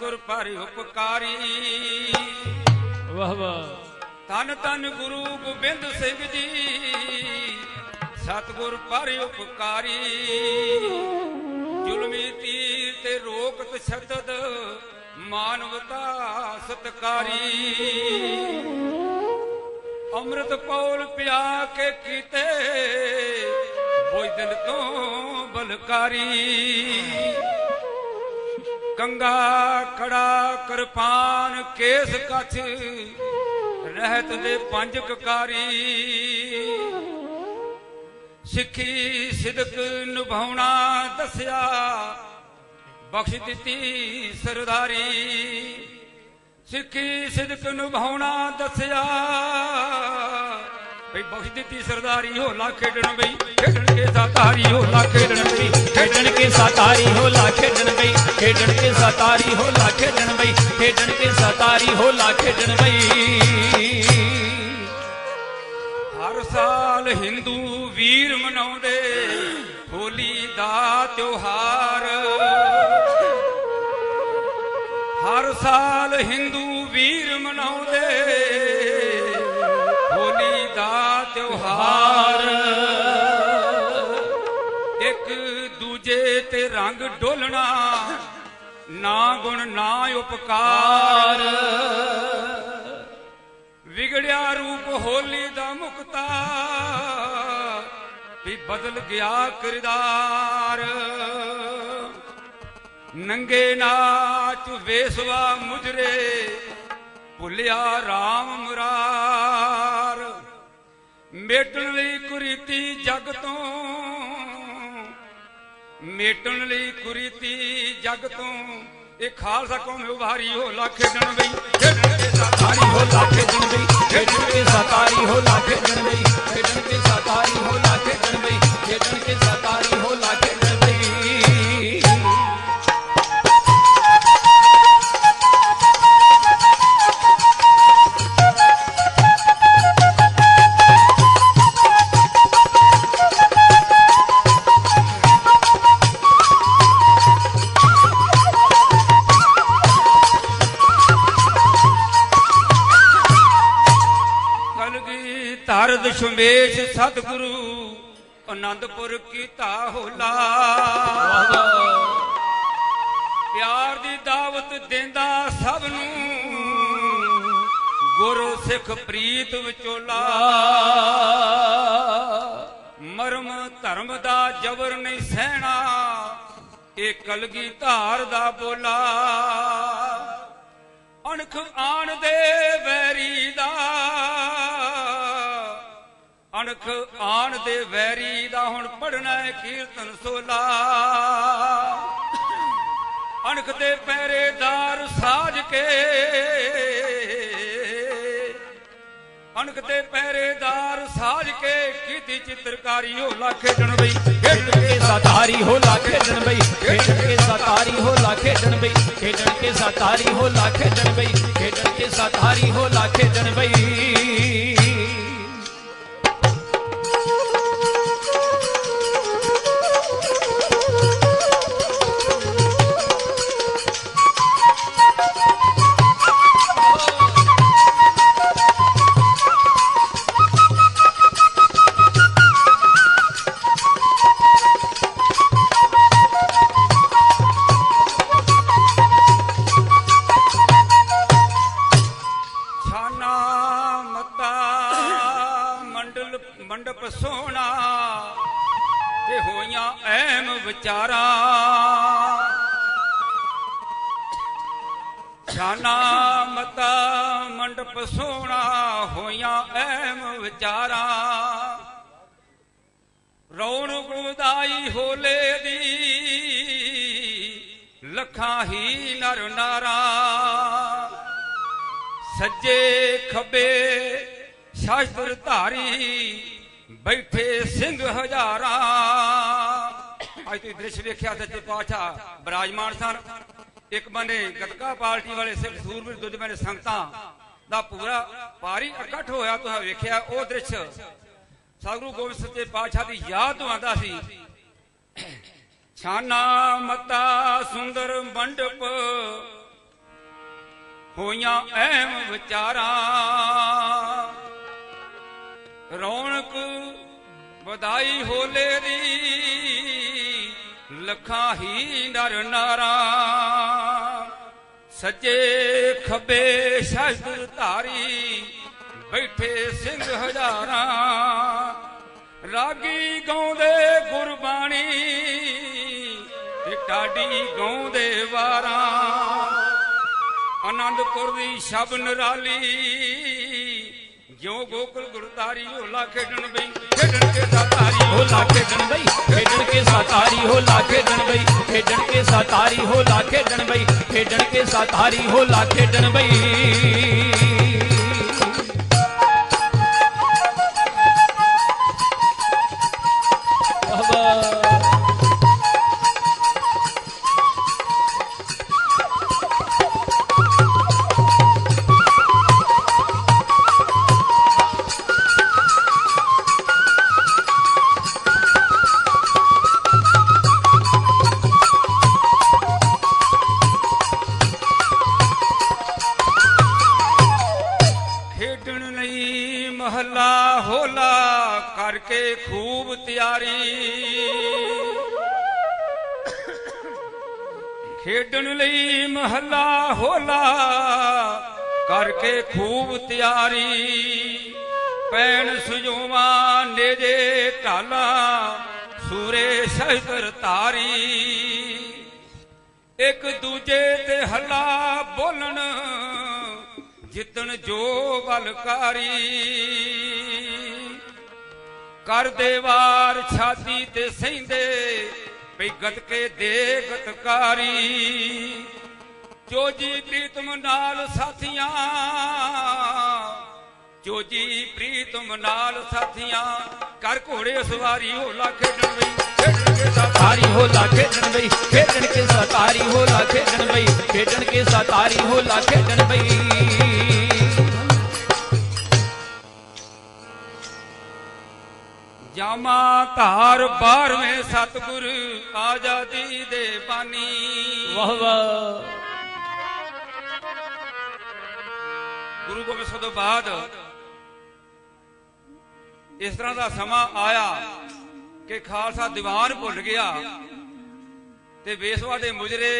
ਸਤਿਗੁਰ ਪਰ ਉਪਕਾਰੀ। ਵਾਹ ਵਾਹ। ਤਨ ਤਨ ਗੁਰੂ ਗੋਬਿੰਦ ਸਿੰਘ ਜੀ। ਸਤਿਗੁਰ ਪਰ ਉਪਕਾਰੀ। ਜ਼ੁਲਮੀ ਤੀਰ ਤੇ ਰੋਕਤ ਛੱਤਦ ਮਾਨਵਤਾ ਸਤਕਾਰੀ। ਅੰਮ੍ਰਿਤ ਪੌਲ ਪਿਆ ਕੇ ਕੀਤੇ ਹੋਈ ਦਿਲ ਤੋਂ ਬਲਕਾਰੀ। ਕੰਗਾ ਖੜਾ ਕਿਰਪਾਨ ਕੇਸ ਕੱਛ ਰਹਿਤ ਦੇ ਪੰਜ ਕਕਾਰੀ। ਸਿੱਖੀ ਸਿਦਕ ਨਿਭਾਉਣਾ ਦੱਸਿਆ, ਬਖਸ਼ ਦਿੱਤੀ ਸਰਦਾਰੀ। ਸਿੱਖੀ ਸਿਦਕ ਨਿਭਾਉਣਾ ਦੱਸਿਆ ਬਈ ਬਖਸ਼ ਦਿੱਤੀ ਸਰਦਾਰੀ ਹੋਲਾ ਖੇਡਣ ਬਈ। ਖੇਡਣ ਕੇ ਸਾਤਾਰੀ ਹੋਲਾ ਖੇਡਣ ਬਈ। ਖੇਡਣ ਕੇ ਸਾਤਾਰੀ ਹੋਲਾ ਖੇਡਣ ਬਈ। ਖੇਡਣ ਕੇ ਸਾਤਾਰੀ ਹੋਲਾ ਖੇਡਣ ਬਈ। ਖੇਡਣ ਕੇ ਸਾਤਾਰੀ ਹੋਲਾ ਖੇਡਣ ਬਈ। ਹਰ ਸਾਲ ਹਿੰਦੂ ਵੀਰ ਮਨਾਉਂਦੇ ਹੋਲੀ ਦਾ ਤਿਉਹਾਰ। ਹਰ ਸਾਲ ਹਿੰਦੂ ਵੀਰ ਮਨਾਉਂਦੇ ਤਿਉਹਾਰ। ਇੱਕ ਦੂਜੇ ਤੇ ਰੰਗ ਡੋਲਣਾ, ਨਾ ਗੁਣ, ਨਾ ਉਪਕਾਰ। ਵਿਗੜਿਆ ਰੂਪ ਹੋਲੀ ਦਾ ਮੁਕਤਾ, ਵੀ ਬਦਲ ਗਿਆ ਕਿਰਦਾਰ। ਨੰਗੇ ਨਾਚ ਵੇਸਵਾ ਮੁਜਰੇ, ਭੁੱਲਿਆ RAM ਮੁਰਾਰ। ਮੇਟਣ ਲਈ ਕੁਰੀਤੀ ਜਗ ਤੋਂ। ਮੇਟਣ ਲਈ ਕੁਰੀਤੀ ਜਗ ਤੋਂ। ਇਹ ਖਾਲਸਾ ਕੌਮ ਉਭਾਰੀ ਹੋਲਾ ਖੇਡਣ ਬਈ ਖੇਡਣ ਕੇ ਸਾਥਾਰੀ ਹੋਲਾ ਖੇਡਣ ਬਈ ਖੇਡਣ ਕੇ ਸਾਤਾਰੀ ਹੋਲਾ ਖੇਡਣ ਬਈ ਖੇਡਣ ਕੇ ਸਾਤਾਰੀ ਹੋਲਾ ਖੇਡਣ ਬਈ ਖੇਡਣ ਕੇ ਸਾਤਾਰੀ ਕਲਗੀ ਸ਼ਮੇਸ਼ ਸਤਿਗੁਰੂ ਆਨੰਦਪੁਰ ਕੀਤਾ ਹੋਲਾ। ਪਿਆਰ ਦੀ ਦਾਵਤ ਦਿੰਦਾ ਸਭ ਨੂੰ ਗੁਰ ਸਿੱਖ ਪ੍ਰੀਤ ਵਿਚੋਲਾ। ਮਰਮ ਧਰਮ ਦਾ ਜ਼ਬਰ ਨਹੀਂ ਸਹਿਣਾ, ਇਹ ਕਲਗੀ ਧਾਰ ਦਾ ਬੋਲਾ। ਅਣਖ ਆਣ ਦੇ ਵੈਰੀ ਦਾ ਅਣਖ ਆਣ ਦੇ ਵੈਰੀ ਦਾ ਹੁਣ ਪੜਨਾ ਹੈ ਕੀਰਤਨ ਸੋਲਾ। ਅਣਖ ਦੇ ਪਹਿਰੇਦਾਰ ਸਾਜ ਕੇ। ਅਣਖ ਦੇ ਪਹਿਰੇਦਾਰ ਸਾਜ ਕੇ ਕੀਤੀ ਚਿੱਤਰਕਾਰੀ ਹੋ ਖੇਡਣ ਬਈ। ਖੇਡਣ ਕੇ ਸਾਤਾਰੀ ਹੋਲਾ ਖੇਡਣ ਬਈ। ਖੇਡਣ ਕੇ ਸਤਾਰੀ ਹੋ ਖੇਡਣ ਬਈ। ਖੇਡਣ ਕੇ ਸਾਤਾਰੀ ਹੋਲਾ ਖੇਡਣ ਬਈ। ਖੇਡਣ ਕੇ ਸਾਤਾਰੀ ਹੋਲਾ ਖੇਡਣ ਬਈ। ਮੰਡਪ ਸੋਹਣਾ ਹੋਈਆਂ ਐਮ ਵਿਚਾਰਾਂ। ਰੌਣਕ ਉਦਾਈ ਹੋਲੇ ਦੀ, ਲੱਖਾਂ ਹੀ ਨਰ ਨਾਰਾ। ਸੱਜੇ ਖੱਬੇ ਸ਼ਾਸਤਰ ਧਾਰੀ ਬੈਠੇ ਸਿੰਘ ਹਜਾਰਾ। ਅੱਜ ਤੁਸੀਂ ਦ੍ਰਿਸ਼ ਵੇਖਿਆ ਸੱਚੇ ਪਾਤਸ਼ਾਹ ਬਰਾਜਮਾਨ ਸਨ। ਇੱਕ ਬੰਦੇ ਗਤਕਾ ਪਾਰਟੀ ਵਾਲੇ ਸਿੱਖ ਸੂਰਬੀਰ ਦੂਜੇ ਬੰਨੇ ਸੰਗਤਾਂ ਦਾ ਪੂਰਾ ਭਾਰੀ ਇਕੱਠ ਹੋਇਆ ਤੁਸੀਂ ਵੇਖਿਆ ਉਹ ਦ੍ਰਿਸ਼। ਸਤਿਗੁਰੂ ਗੋਬਿੰਦ ਸੱਚੇ ਪਾਤਸ਼ਾਹ ਦੀ ਯਾਦ ਤੋਂ ਆਉਂਦਾ ਸੀ। ਛਾਨਾ ਮਤਾ ਸੁੰਦਰ ਮੰਡਪ, ਹੋਈਆਂ ਐਮ ਵਿਚਾਰਾਂ। ਰੌਣਕ ਵਧਾਈ ਹੋਲੇ ਦੀ, ਲੱਖਾਂ ਹੀ ਨਰ ਨਾਰਾਂ। ਸੱਜੇ ਖੱਬੇ ਸ਼ਸਤਰ ਧਾਰੀ ਬੈਠੇ ਸਿੰਘ ਹਜ਼ਾਰਾਂ, ਰਾਗੀ ਗਾਉਂਦੇ ਗੁਰਬਾਣੀ ਤੇ ਟਾਡੀ ਗਾਉਂਦੇ ਵਾਰਾਂ। ਆਨੰਦਪੁਰ ਦੀ ਸ਼ਬ ਨਿਰਾਲੀ, ਜਿਉ ਗੋਕੁਲ ਗੁਰਤਾਰੀ ਹੋਲਾ ਖੇਡਣ ਬਈ। ਖੇਡਣ ਕੇ ਦਾਤਾਰੀ ਹੋਲਾ ਖੇਡਣ ਬਈ। ਖੇਡਣ ਕੇ ਸਾਤਾਰੀ ਹੋਲਾ ਖੇਡਣ ਬਈ। ਖੇਡਣ ਕੇ ਸਾਤਾਰੀ ਹੋਲਾ ਖੇਡਣ ਬਈ। ਖੇਡਣ ਕੇ ਸਾਤਾਰੀ ਹੋਲਾ ਖੇਡਣ ਬਈ। ਖੇਡਣ ਲਈ ਮਹੱਲਾ ਹੋਲਾ ਕਰਕੇ ਖੂਬ ਤਿਆਰੀ। ਪੈਣ ਸੁਜੋਵਾ ਨੇਜੇ ਢਾਲਾ, ਸੂਰੇ ਸ਼ਹਿਤਰ ਤਾਰੀ ਇੱਕ ਦੂਜੇ ਤੇ ਹੱਲਾ ਬੋਲਣ, ਜਿੱਤਣ ਜੋ ਬਲਕਾਰੀ। ਕਰਦੇ ਵਾਰ ਛਾਤੀ ਤੇ ਸਹਿੰਦੇ ਪਈ ਗਤਕੇ ਦੇ ਗਤਕਾਰੀ ਜੋ ਪ੍ਰੀਤਮ ਨਾਲ ਸਾਥੀਆਂ ਜੋ ਪ੍ਰੀਤਮ ਨਾਲ ਸਾਥੀਆਂ ਕਰ ਘੋੜੇ ਸਵਾਰੀ ਹੋਲਾ ਖੇਡਣ ਬਈ ਖੇਡਣ ਕੇ ਸਤਾਰੀ ਹੋਲਾ ਖੇਡਣ ਬਈ ਖੇਡਣ ਕੇ ਸਤਾਰੀ ਹੋਲਾ ਖੇਡਣ ਬਈ ਖੇਡਣ ਕੇ ਸਤਾਰੀ ਹੋਲਾ ਖੇਡਣ ਬਈ ਜਾਮਾ ਧਾਰ 12ਵੇਂ ਸਤਗੁਰ ਆਜ਼ਾਦੀ ਦੇ ਬਾਨੀ। ਵਾਹ ਵਾਹ। ਗੁਰੂ ਗੋਬਿੰਦ ਸਿੰਘ ਤੋਂ ਬਾਅਦ ਇਸ ਤਰ੍ਹਾਂ ਦਾ ਸਮਾਂ ਆਇਆ ਕਿ ਖਾਲਸਾ ਦੀਵਾਨ ਭੁੱਲ ਗਿਆ ਤੇ ਵੇਸਵਾ ਦੇ ਮੁਜਰੇ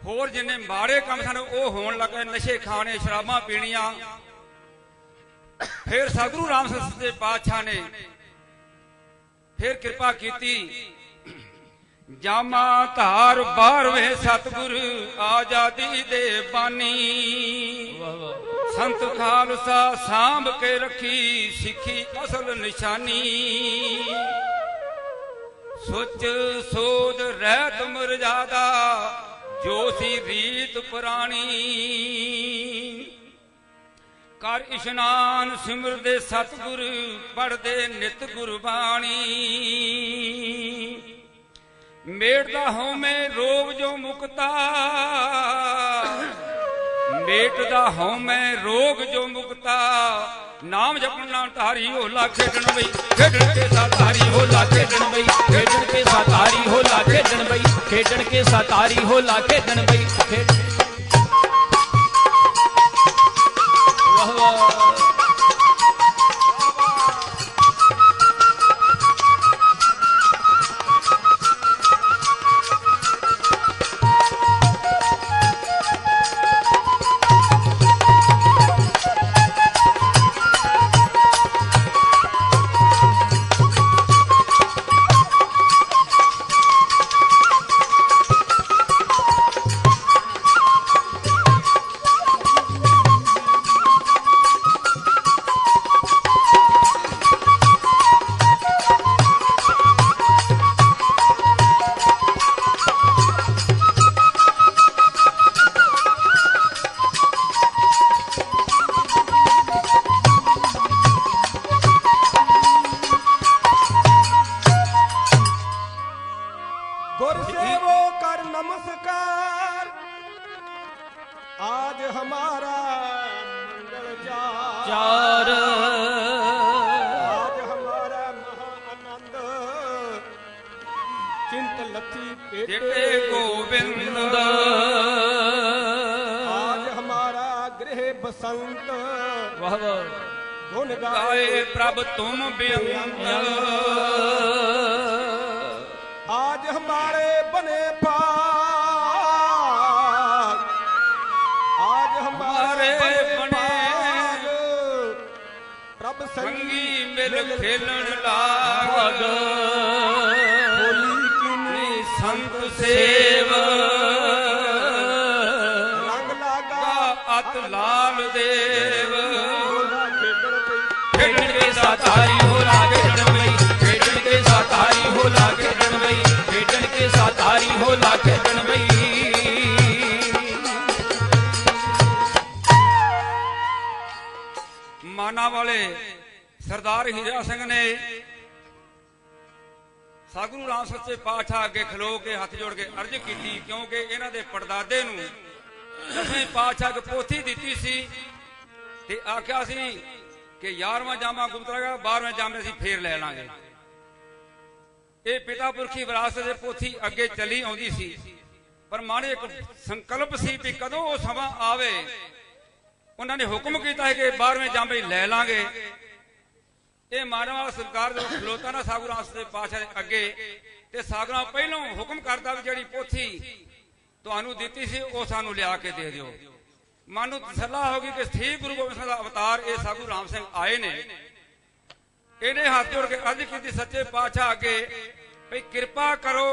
ਹੋਰ ਜਿੰਨੇ ਮਾੜੇ ਕੰਮ ਸਨ ਉਹ ਹੋਣ ਲੱਗੇ ਨਸ਼ੇ ਖਾਣੇ ਸ਼ਰਾਬਾਂ ਪੀਣੀਆਂ ਫਿਰ ਸਤਿਗੁਰੂ ਰਾਮ ਦੇ ਪਾਤਸ਼ਾਹ ਨੇ ਫਿਰ ਕਿਰਪਾ ਕੀਤੀ। ਜਾਮਾ ਧਾਰ 12ਵੇਂ ਸਤਿਗੁਰ ਆਜ਼ਾਦੀ ਦੇ ਬਾਨੀ। ਸੰਤ ਖਾਲਸਾ ਸਾਂਭ ਕੇ ਰੱਖੀ ਸਿੱਖੀ ਅਸਲ ਨਿਸ਼ਾਨੀ। ਸੁੱਚ ਸੋਧ ਰਹਿਤ ਮਰਜ਼ਾਦਾ, ਜੋ ਸੀ ਰੀਤ ਪੁਰਾਣੀ। ਕਰ ਇਸ਼ਨਾਨ ਸਿਮਰਦੇ ਸਤਿਗੁਰ ਪੜਦੇ ਨਿਤ ਗੁਰਬਾਣੀ। ਮੇਟਦਾ ਹਉਮੈ ਰੋਗ ਜੋ ਮੁਕਤਾ ਮੇਟਦਾ ਹਉਮੈ ਰੋਗ ਜੋ ਮੁਕਤਾ। ਨਾਮ ਜਪਣ ਨਾਲ ਧਾਰੀ ਹੋਲਾ ਖੇਡਣ ਬਈ, ਖੇਡਣ ਕੇ ਸਾਧਾਰੀ ਹੋਲਾ ਖੇਡਣ ਬਈ, ਖੇਡਣ ਕੇ ਸਾਤਾਰੀ ਹੋਲਾ ਖੇਡਣ ਬਈ, ਖੇਡਣ ਕੇ ਸਾਤਾਰੀ ਹੋਲਾ ਖੇਡਣ ਬਈ। ਖੇਡ ਵਾਹ ਪਾਗ ਪ੍ਰਭ ਸੰਗੀ ਮਿਲ ਖੇਲਣ ਲਾਗ। ਹੋਲੀ ਕਿਨੇ ਸੰਤ ਸੇਵ। ਰੰਗ ਲਾਗਾ। ਅਤ ਲਾਲ ਦੇਵ। ਖੇਡਣ ਕੇ ਸਾਥਾਈ ਹੋ ਲਾਗ ਖੇਡਣ ਬਈ ਖੇਡਣ ਕੇ ਸਾਥਾਈ ਹੋ ਲਾਗ ਖੇਡਣ ਬਈ ਖੇਡਣ ਕੇ ਸਾਥਾਈ ਹੋ ਲਾਗ ਖੇਡਣ ਬਈ ਮਾਨਾ ਵਾਲੇ ਸਰਦਾਰ ਹੀਰਾ ਸਿੰਘ ਨੇ ਸਾਗੁਰੂ ਰਾਮ ਸੱਚੇ ਪਾਤਸ਼ਾਹ ਅੱਗੇ ਖਲੋ ਕੇ ਹੱਥ ਜੋੜ ਕੇ ਅਰਜ਼ ਕੀਤੀ, ਕਿਉਂਕਿ ਇਹਨਾਂ ਦੇ ਪੜਦਾਦੇ ਨੂੰ ਦਸਵੇਂ ਪਾਤਸ਼ਾਹ ਕੋ ਪੋਥੀ ਦਿੱਤੀ ਸੀ ਤੇ ਆਖਿਆ ਸੀ ਕਿ 11ਵਾਂ ਜਾਮਾ ਗੁਪਤਰਾਗਾ 12ਵੇਂ ਜਾਮੇ ਅਸੀਂ ਫੇਰ ਲੈ ਲਾਂਗੇ। ਇਹ ਪਿਤਾ ਪੁਰਖੀ ਵਿਰਾਸਤ ਦੇ ਪੋਥੀ ਅੱਗੇ ਚਲੀ ਆਉਂਦੀ ਸੀ। ਪਰ ਮਾਣੇ ਇੱਕ ਸੰਕਲਪ ਸੀ ਵੀ ਕਦੋਂ ਉਹ ਸਮਾਂ ਆਵੇ ਉਹਨਾਂ ਨੇ ਹੁਕਮ ਕੀਤਾ ਹੈ ਕਿ 12ਵੇਂ ਜਾਂਬੇ ਲੈ ਲਾਂਗੇ। ਇਹ ਮਾਨਵਾ ਸਰਕਾਰ ਦੇ ਖਲੋਤਾ ਨਾ ਸਾਗੂ ਦੇ ਪਾਸ਼ਾ ਦੇ ਅੱਗੇ। ਤੇ ਸਾਗਰਾ ਪਹਿਲਾਂ ਹੁਕਮ ਕਰਦਾ ਵੀ ਜਿਹੜੀ ਪੋਥੀ ਤੁਹਾਨੂੰ ਦਿੱਤੀ ਸੀ, ਉਹ ਸਾਨੂੰ ਲਿਆ ਕੇ ਦੇ ਦਿਓ। ਮਨ ਨੂੰ ਤਸੱਲਾ ਹੋ ਗਈ ਕਿ ਠੀਕ ਗੁਰੂ ਗੋਬਿੰਦ ਸਿੰਘ ਦਾ ਅਵਤਾਰ ਇਹ ਸਾਗੂ ਰਾਮ ਸਿੰਘ ਆਏ ਨੇ। ਇਹਨੇ ਹੱਥ ਜੋੜ ਕੇ ਅਰਜ਼ ਕੀਤੀ ਸੱਚੇ ਪਾਤਸ਼ਾਹ ਅੱਗੇ ਭਈ ਕਿਰਪਾ ਕਰੋ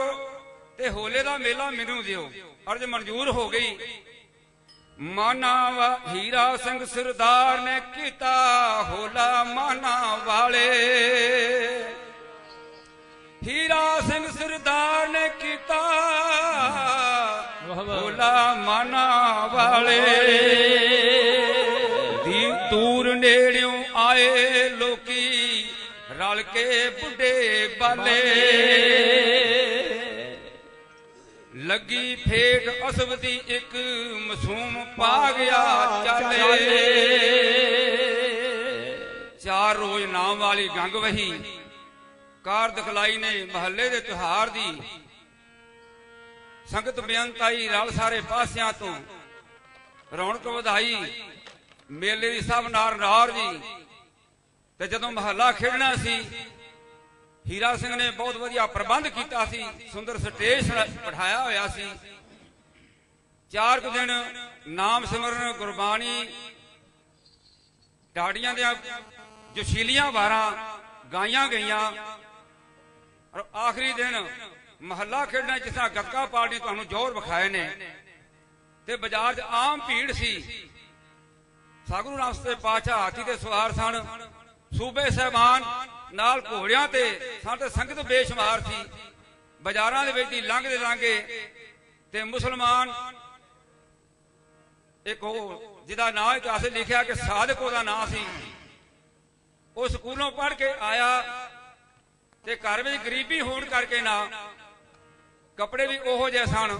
ਤੇ ਹੋਲੇ ਦਾ ਮੇਲਾ ਮੈਨੂੰ ਦਿਓ। ਅਰਜ਼ ਮਨਜ਼ੂਰ ਹੋ ਗਈ। ਮਾਨਾ ਵਾ ਹੀਰਾ ਸਿੰਘ ਸਰਦਾਰ ਨੇ ਕੀਤਾ ਹੋਲਾ ਮਾਨਾ ਵਾਲੇ ਹੀਰਾ ਸਿੰਘ ਸਰਦਾਰ ਨੇ ਕੀਤਾ। ਹੋਲਾ ਮਾਨਾ ਵਾਲੇ ਦੀ ਦੂਰ ਨੇੜਿਓਂ ਆਏ ਲੋਕੀ ਰਲ ਕੇ ਬੁੱਢੇ ਬਾਲੇ। ਲੱਗੀ ਫੇਟ ਅਸਬ ਦੀ ਇੱਕ ਮਾਸੂਮ ਪਾ ਗਿਆ ਚਾਲੇ। ਚਾਰ ਰੋਜ਼ ਨਾਮ ਵਾਲੀ ਗੰਗ ਵਹੀ। ਕਾਰ ਦਿਖਲਾਈ ਨੇ ਮਹੱਲੇ ਦੇ ਤਿਉਹਾਰ ਦੀ। ਸੰਗਤ ਬੇਅੰਤ ਆਈ ਰਲ ਸਾਰੇ ਪਾਸਿਆਂ ਤੋਂ। ਰੌਣਕ ਵਧਾਈ। ਮੇਲੇ ਦੀ ਸਭ ਨਾਰ ਨਾਰ ਜੀ। ਤੇ ਜਦੋਂ ਮਹੱਲਾ ਖੇਡਣਾ ਸੀ ਹੀਰਾ ਸਿੰਘ ਨੇ ਬਹੁਤ ਵਧੀਆ ਪ੍ਰਬੰਧ ਕੀਤਾ ਸੀ, ਸੁੰਦਰ ਸਟੇਜ ਬਿਠਾਇਆ ਹੋਇਆ ਸੀ। ਚਾਰ ਕੁ ਦਿਨ ਨਾਮ ਸਿਮਰਨ, ਗੁਰਬਾਣੀ ਡਾੜੀਆਂ ਦੇ ਜੋਸ਼ੀਲੀਆਂ ਵਾਰਾਂ ਗਾਈਆਂ ਗਈਆਂ। ਔਰ ਆਖਰੀ ਦਿਨ ਮਹੱਲਾ ਖੇਡਣਾ ਜਿਸ ਤਰ੍ਹਾਂ ਗੱਤਕਾ ਪਾਰਟੀ ਤੁਹਾਨੂੰ ਜ਼ੋਰ ਵਿਖਾਏ ਨੇ। ਤੇ ਬਾਜ਼ਾਰ 'ਚ ਆਮ ਭੀੜ ਸੀ। ਸਾਗਰੂ ਰਾਸਤੇ ਪਾਛਾ ਹਾਥੀ ਦੇ ਸਵਾਰ ਸਨ। ਸੂਬੇ ਸਹਿਬਾਨ ਨਾਲ ਘੋੜਿਆਂ ਤੇ ਸਾਡੇ ਸੰਗਤ ਬੇਸ਼ੁਮਾਰ ਸੀ। ਬਾਜ਼ਾਰਾਂ ਦੇ ਵਿੱਚ ਦੀ ਲੰਘਦੇ ਲੰਘੇ ਤੇ ਮੁਸਲਮਾਨ ਇੱਕ ਉਹ ਜਿਹਦਾ ਨਾਂ ਇਤਿਹਾਸ ਲਿਖਿਆ ਕਿ ਸਾਦਕ ਉਹਦਾ ਨਾਂ ਸੀ। ਉਹ ਸਕੂਲੋਂ ਪੜ੍ਹ ਕੇ ਆਇਆ ਤੇ ਘਰ ਵਿੱਚ ਗਰੀਬੀ ਹੋਣ ਕਰਕੇ ਨਾ ਕੱਪੜੇ ਵੀ ਉਹੋ ਜਿਹੇ ਸਨ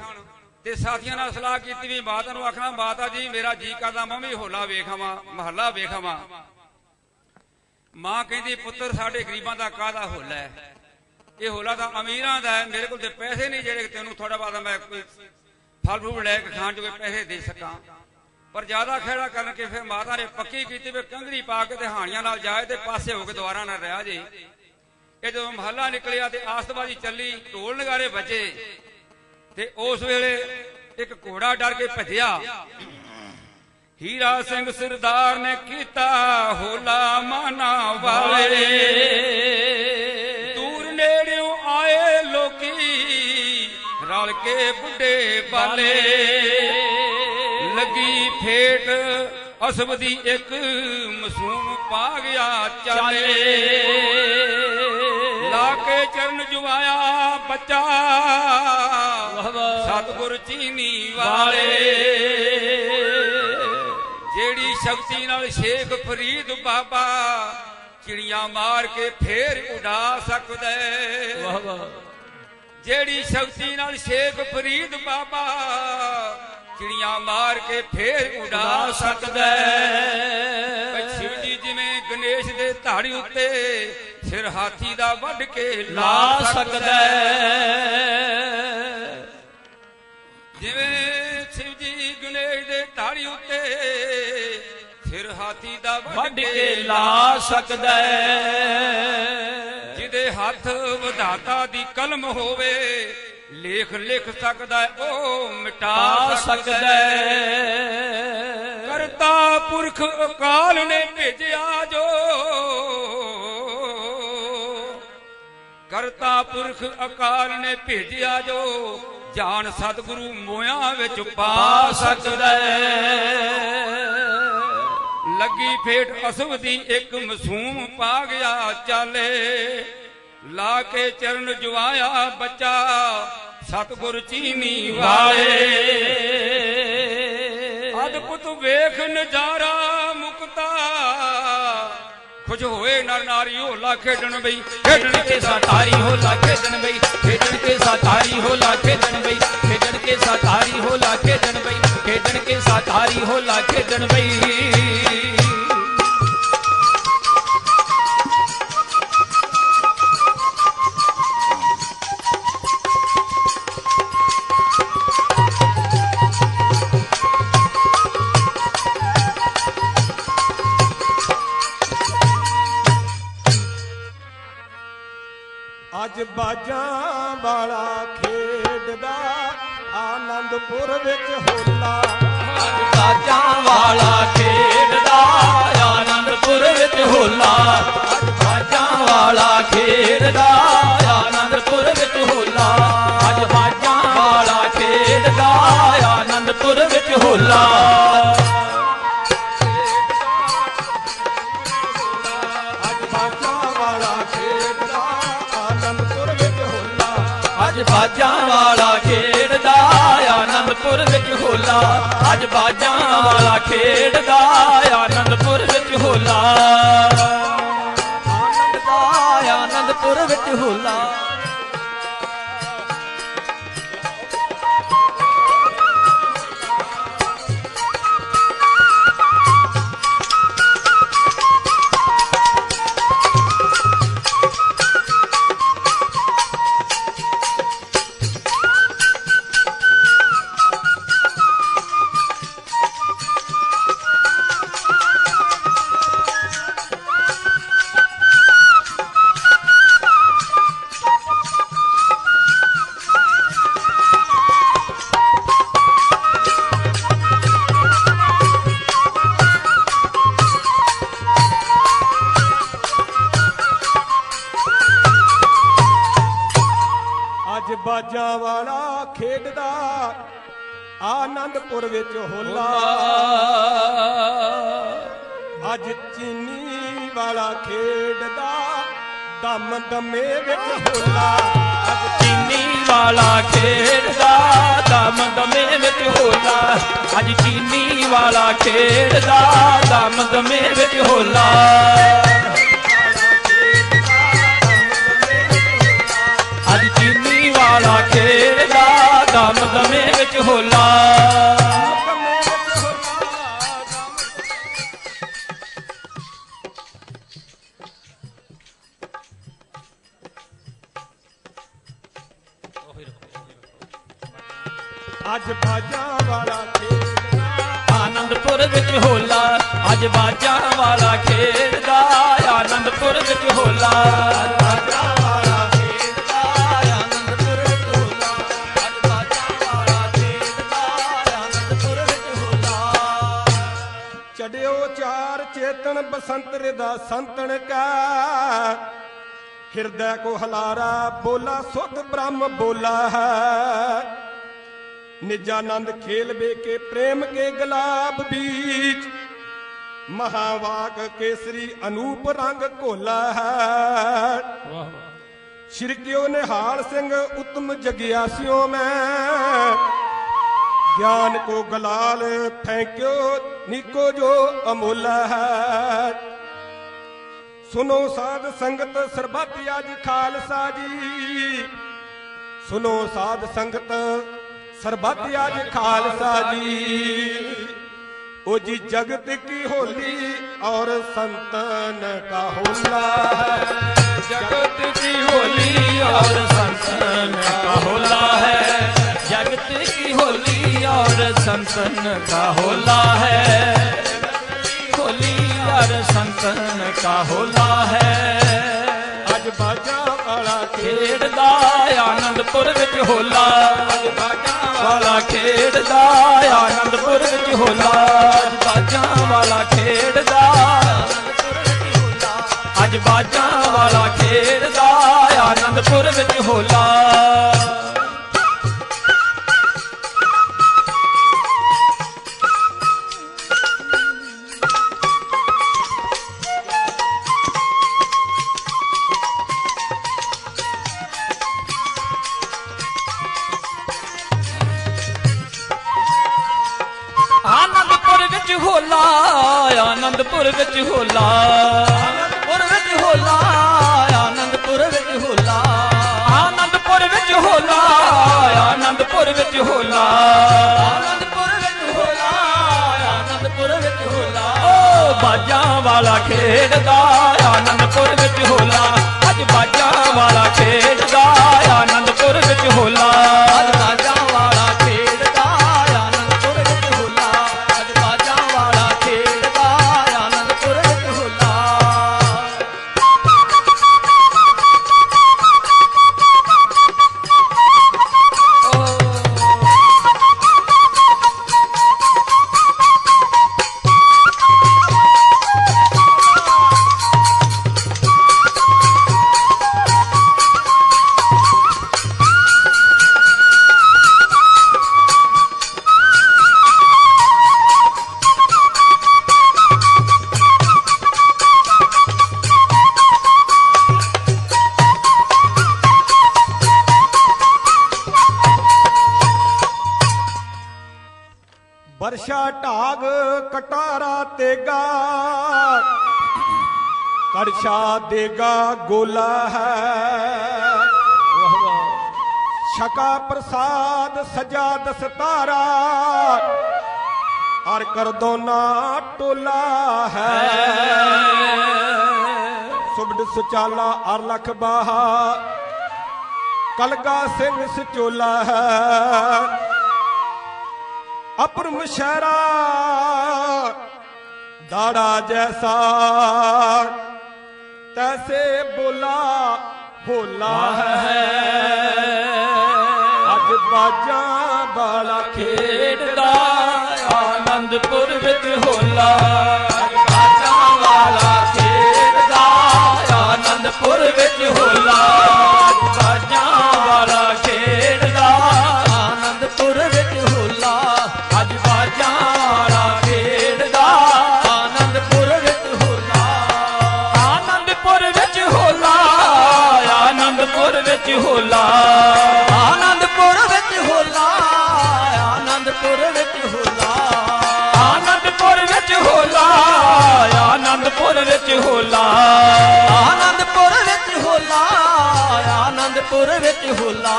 ਤੇ ਸਾਥੀਆਂ ਨਾਲ ਸਲਾਹ ਕੀਤੀ ਵੀ ਮਾਤਾ ਨੂੰ ਆਖਣਾ, ਮਾਤਾ ਜੀ, ਮੇਰਾ ਜੀ ਕਰਦਾ, ਮੈਂ ਵੀ ਹੋਲਾ ਵੇਖਾਵਾਂ ਮਹੱਲਾ ਵੇਖਾਵਾਂ ਮਾਂ ਕਹਿੰਦੀ, ਪੁੱਤਰ, ਸਾਡੇ ਗਰੀਬਾਂ ਦਾ ਕਾਹਦਾ ਹੋਲਾ ਹੈ? ਇਹ ਹੋਲਾ ਤਾਂ ਅਮੀਰਾਂ ਦਾ ਹੈ, ਮੇਰੇ ਕੋਲ ਤੇ ਪੈਸੇ ਨਹੀਂ ਜਿਹੜੇ ਤੈਨੂੰ ਥੋੜਾ ਬਾਅਦ ਮੈਂ ਕੋਈ ਫਲ ਫਰੂਟ ਲੈ ਕੇ ਖਾਣ ਜੋਗੇ ਪੈਸੇ ਦੇ ਸਕਾਂ। ਪਰ ਜ਼ਿਆਦਾ ਖੇੜਾ ਕਰਨ ਕੇ ਫਿਰ ਮਾਤਾ ਨੇ ਪੱਕੀ ਕੀਤੀ ਵੀ ਕੰਗਰੀ ਪਾ ਕੇ ਤੇ ਹਾਣੀਆਂ ਨਾਲ ਜਾਏ ਤੇ ਪਾਸੇ ਹੋ ਕੇ ਦੁਆਰਾ ਨਾ ਰਹਿ ਜੇ। ਇਹ ਜਦੋਂ ਮਹੱਲਾ ਨਿਕਲਿਆ ਤੇ ਆਸਤਬਾਜੀ ਚੱਲੀ, ਢੋਲ ਨਗਾਰੇ ਵੱਜੇ ਤੇ ਉਸ ਵੇਲੇ ਇੱਕ ਘੋੜਾ ਡਰ ਕੇ ਭੱਜਿਆ। ਹੀਰਾ ਸਿੰਘ ਸਰਦਾਰ ਨੇ ਕੀਤਾ ਹੋਲਾ ਮਾਨਾ ਵਾਲੇ ਦੂਰ ਨੇੜਿਓਂ ਆਏ ਲੋਕੀ ਰਲ ਕੇ ਬੁੱਢੇ ਬਾਲੇ। ਲੱਗੀ ਫੇਟ ਅਸਬ ਦੀ ਇੱਕ ਮਾਸੂਮ ਪਾ ਗਿਆ ਚਾਲੇ ਲਾ ਕੇ ਚਰਨ ਜੁਆਇਆ ਬੱਚਾ ਵਾਹ ਵਾਹ। ਸਤਗੁਰ ਚੀਨੀ ਵਾਲੇ। ਜਿਹੜੀ ਸ਼ਕਤੀ ਨਾਲ ਸ਼ੇਖ ਫਰੀਦ ਬਾਬਾ ਚਿੜੀਆਂ ਮਾਰ ਕੇ ਫੇਰ ਉਡਾ ਸਕਦਾ। ਵਾਹ ਵਾਹ। ਜਿਹੜੀ ਸ਼ਕਤੀ ਨਾਲ ਸ਼ੇਖ ਫਰੀਦ ਬਾਬਾ ਚਿੜੀਆਂ ਮਾਰ ਕੇ ਫੇਰ ਉਡਾ ਸਕਦਾ ਸ਼ਿਵ ਜੀ ਜਿਵੇਂ ਗਣੇਸ਼ ਦੇ ਧਾੜੀ ਉੱਤੇ ਸਿਰ ਹਾਥੀ ਦਾ ਵੱਢ ਕੇ ਲਾ ਸਕਦਾ ਜਿਵੇਂ ਧਾੜੀ ਉੱਤੇ ਹਾਥੀ ਦਾ ਵੱਢ ਕੇ ਲਾ ਸਕਦਾ ਹੈ। ਜਿਹਦੇ ਹੱਥ ਵਿਧਾਤਾ ਦੀ ਕਲਮ ਹੋਵੇ ਲੇਖ ਲਿਖ ਸਕਦਾ ਉਹ ਮਿਟਾ ਸਕਦਾ ਕਰਤਾ ਪੁਰਖ ਅਕਾਲ ਨੇ ਭੇਜਿਆ ਜੋ। ਕਰਤਾ ਪੁਰਖ ਅਕਾਲ ਨੇ ਭੇਜਿਆ ਜੋ। ਜਾਨ ਸਤਿਗੁਰੂ ਮੋਇਆਂ ਵਿੱਚ ਪਾ ਸਕਦਾ ਲੱਗੀ ਫੇਟ ਅਸਵ ਦੀ ਇੱਕ ਮਸੂਮ ਪਾ ਗਿਆ ਚਾਲੇ। ਲਾ ਕੇ ਚਰਨ ਜਵਾਇਆ ਬੱਚਾ, ਸਤਿਗੁਰ ਚੀਨੀ ਵਾਲੇ ਅਦਭੁਤ ਵੇਖ ਨਜ਼ਾਰਾ ਕੁਝ ਹੋਏ ਨਰ ਨਾਰੀ ਹੋਲਾ ਖੇਡਣ ਬਈ, ਖੇਡਣ ਕੇ ਸਾਤਾਰੀ ਹੋਲਾ ਖੇਡਣ ਬਈ, ਖੇਡਣ ਕੇ ਸਾਤਾਰੀ ਹੋਲਾ ਖੇਡਣ ਬਈ, ਖੇਡਣ ਕੇ ਸਾਤਾਰੀ ਹੋਲਾ ਖੇਡਣ ਬਈ, ਖੇਡਣ ਕੇ ਸਾਤਾਰੀ ਹੋਲਾ ਖੇਡਣ ਬਈ। ਅੱਜ ਬਾਜਾਂ ਵਾਲਾ ਖੇਡਦਾ, ਆਨੰਦਪੁਰ ਵਿੱਚ ਹੋਲਾ। ਬਾਜਾਂ ਵਾਲਾ ਖੇਡਦਾ, ਆਨੰਦਪੁਰ ਵਿੱਚ ਹੋਲਾ। ਅੱਜ ਬਾਜਾਂ ਵਾਲਾ ਖੇਡਦਾ, ਆਨੰਦਪੁਰ ਵਿੱਚ ਹੋਲਾ। ਅੱਜ ਬਾਜਾਂ ਵਾਲਾ ਖੇਡਦਾ, ਆਨੰਦਪੁਰ ਵਿੱਚ ਹੋਲਾ। ਬਾਜਾਂ ਵਾਲਾ ਖੇਡਦਾ ਆਨੰਦਪੁਰ ਵਿੱਚ ਹੋਲਾ। ਅੱਜ ਬਾਜਾਂ ਵਾਲਾ ਖੇਡਦਾ ਆਨੰਦਪੁਰ ਵਿੱਚ ਹੋਲਾ। ਆਨੰਦ ਦਾ ਆਨੰਦਪੁਰ ਵਿੱਚ ਹੋਲਾ। ਆਨੰਦਪੁਰ ਵਿੱਚ ਹੋਲਾ। ਅੱਜ ਚੀਨੀ ਵਾਲਾ ਖੇਡਦਾ, ਦਮ ਦਮੇ ਵਿੱਚ ਹੋਲਾ। ਅੱਜ ਚੀਨੀ ਵਾਲਾ ਖੇਡਦਾ, ਦਮ ਦਮੇ ਵਿੱਚ ਹੋਲਾ। ਅੱਜ ਚੀਨੀ ਵਾਲਾ ਖੇਡਦਾ, ਦਮ ਦਮੇ ਵਿੱਚ ਹੋਲਾ। ਅੱਜ ਚੀਨੀ ਵਾਲਾ ਖੇਡ ਦਮ ਦਮੇ ਵਿੱਚ ਹੋਲਾ। ਬਸੰਤ ਰਿਦਾ ਸੰਤਨ ਕਾ। ਹਿਰਦੈ ਕੋ ਹਲਾਰਾ ਬੋਲਾ ਸੁਧ ਬ੍ਰਹਮ ਬੋਲਾ ਹੈ। ਨਿਜਾਨੰਦ ਖੇਲ ਵੇ ਕੇ ਪ੍ਰੇਮ ਕੇ ਗੁਲਾਬ ਬੀਚ ਮਹਾਵਾਕ ਕੇਸਰੀ ਅਨੂਪ ਰੰਗ ਘੋਲਾ ਹੈ। ਸ਼੍ਰੀ ਕਿਉ ਨਿਹਾਲ ਸਿੰਘ ਉਤਮ ਜਗਿਆਸਿਓ ਮੈਂ। ਗਿਆਨ ਕੋ ਗਲਾਲ ਥੈਂਕਿਓ ਨਿਕੋ ਜੋ ਅਮੋਲਾ ਹੈ। ਸੁਨੋ ਸਾਧ ਸੰਗਤ ਸਰਬੱਤ ਅਜ ਖਾਲਸਾ ਜੀ। ਸੁਨੋ ਸਾਧ ਸੰਗਤ ਸਰਬੱਤ ਅਜ ਖਾਲਸਾ ਜੀ। ਉਹ ਜੀ ਜਗਤ ਕੀ ਹੋਲੀ ਔਰ ਸੰਤਨ ਕਾ ਹੋਲਾ ਜਗਤ ਕੀ ਹੋਲੀ ਔਰ ਸੰਤਨ ਕਾ ਹੋਲਾ ਹੈ। जगत की होली और संतन का होला है होली और संतन का होला है अज बाजा वाला खेड़दा आनंदपुर विच होला अज बाजा वाला खेड़दा आनंदपुर विच होला अज बाजा वाला खेड़दा अज बाजा ਵਾਲਾ ਖੇਡਦਾ ਆਨੰਦਪੁਰ ਵਿੱਚ ਹੋਲਾ ਆਨੰਦਪੁਰ ਵਿੱਚ ਹੋਲਾ, ਆਨੰਦਪੁਰ ਵਿੱਚ ਹੋਲਾ। ਓ ਬਾਜਾਂ ਵਾਲਾ ਖੇਡਦਾ, ਆਨੰਦਪੁਰ ਵਿੱਚ ਹੋਲਾ। ਅੱਜ ਬਾਜਾਂ ਵਾਲਾ ਖੇਡਦਾ। ਗੋਲਾ ਹੈ। ਛਕਾ ਪ੍ਰਸਾਦ, ਸਜਾ ਦਸਤਾਰਾ ਹਰ ਕਰ ਦੋਨਾ ਟੋਲਾ ਹੈ। ਸੁਬਡ ਸੁਚਾਲਾ ਅਰ ਲਖ ਬਾਹਾ। ਕਲਗਾ ਸਿੰਘ ਸਚੋਲਾ ਹੈ। ਅਪਰਮ ਸ਼ਹਿਰਾ, ਦਾੜਾ ਜੈਸਾ। ਤੈਸੇ ਬੋਲਾ ਹੋਲਾ ਹੈ। ਅੱਜ ਬਾਜਾਂ ਵਾਲਾ ਖੇਡਦਾ ਆਨੰਦਪੁਰ ਵਿੱਚ ਹੋਲਾ। ਬਾਜਾਂ ਵਾਲਾ ਖੇਡਦਾ ਆਨੰਦਪੁਰ ਵਿੱਚ ਹੋਲਾ। ਵਿੱਚ ਹੋਲਾ। ਆਨੰਦਪੁਰ ਵਿੱਚ ਹੋਲਾ ਆਨੰਦਪੁਰ ਵਿੱਚ ਹੋਲਾ। ਆਨੰਦਪੁਰ ਵਿੱਚ ਹੋਲਾ ਆਨੰਦਪੁਰ ਵਿੱਚ ਹੋਲਾ। ਆਨੰਦਪੁਰ ਵਿੱਚ ਹੋਲਾ ਆਨੰਦਪੁਰ ਵਿੱਚ ਹੋਲਾ।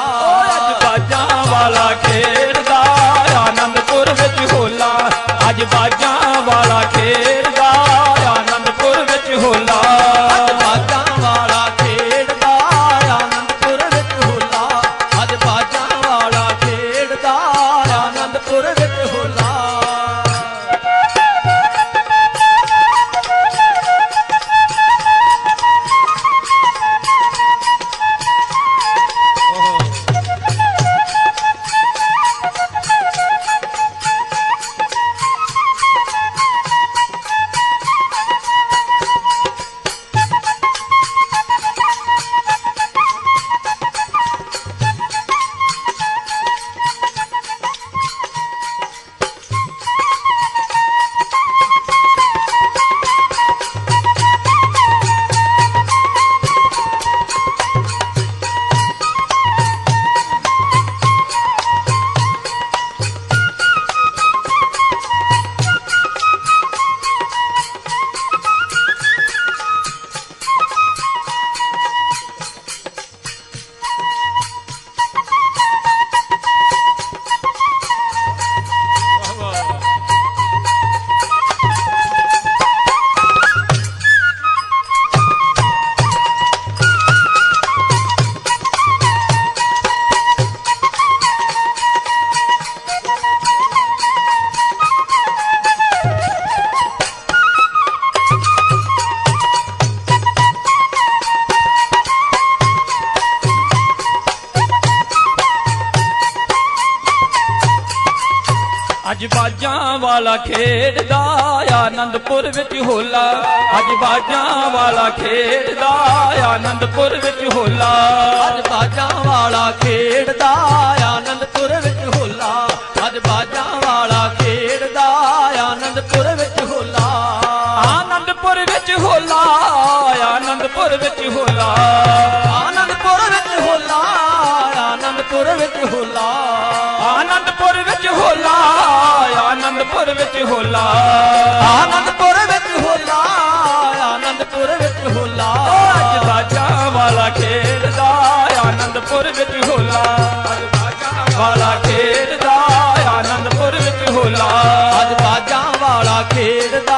ਅੱਜ ਬਾਜਾਂ ਵਾਲਾ ਖੇਡਦਾ ਆਨੰਦਪੁਰ ਵਿੱਚ ਹੋਲਾ। ਅੱਜ ਬਾਜਾਂ ਵਾਲਾ ਖੇਡਦਾ। ਆਨੰਦਪੁਰ ਵਿੱਚ ਹੋਲਾ। ਅੱਜ ਬਾਜਾਂ ਵਾਲਾ ਖੇਡਦਾ ਆਨੰਦਪੁਰ ਵਿੱਚ ਹੋਲਾ। ਅੱਜ ਬਾਜਾਂ ਵਾਲਾ ਖੇਡਦਾ ਆਨੰਦਪੁਰ ਵਿੱਚ ਹੋਲਾ। ਅੱਜ ਬਾਜਾਂ ਵਾਲਾ ਖੇਡਦਾ ਆਨੰਦਪੁਰ ਵਿੱਚ ਹੋਲਾ। ਆਨੰਦਪੁਰ ਵਿੱਚ ਹੋਲਾ ਆਨੰਦਪੁਰ ਵਿੱਚ ਹੋਲਾ। ਆਨੰਦਪੁਰ ਵਿੱਚ ਹੋਲਾ ਆਨੰਦਪੁਰ ਵਿੱਚ ਹੋਲਾ। ਆਨੰਦਪੁਰ ਵਿੱਚ ਹੋਲਾ ਆਨੰਦਪੁਰ ਵਿੱਚ ਹੋਲਾ। ਆਨੰਦਪੁਰ ਵਿੱਚ ਹੋਲਾ ਆਨੰਦਪੁਰ ਵਿੱਚ ਹੋਲਾ। ਅੱਜ ਬਾਜਾ ਵਾਲਾ ਖੇਡਦਾ ਆਨੰਦਪੁਰ ਵਿੱਚ ਹੋਲਾ। ਅੱਜ ਬਾਜਾ ਵਾਲਾ ਖੇਡਦਾ ਆਨੰਦਪੁਰ ਵਿੱਚ ਹੋਲਾ। ਅੱਜ ਬਾਜਾ ਵਾਲਾ ਖੇਡਦਾ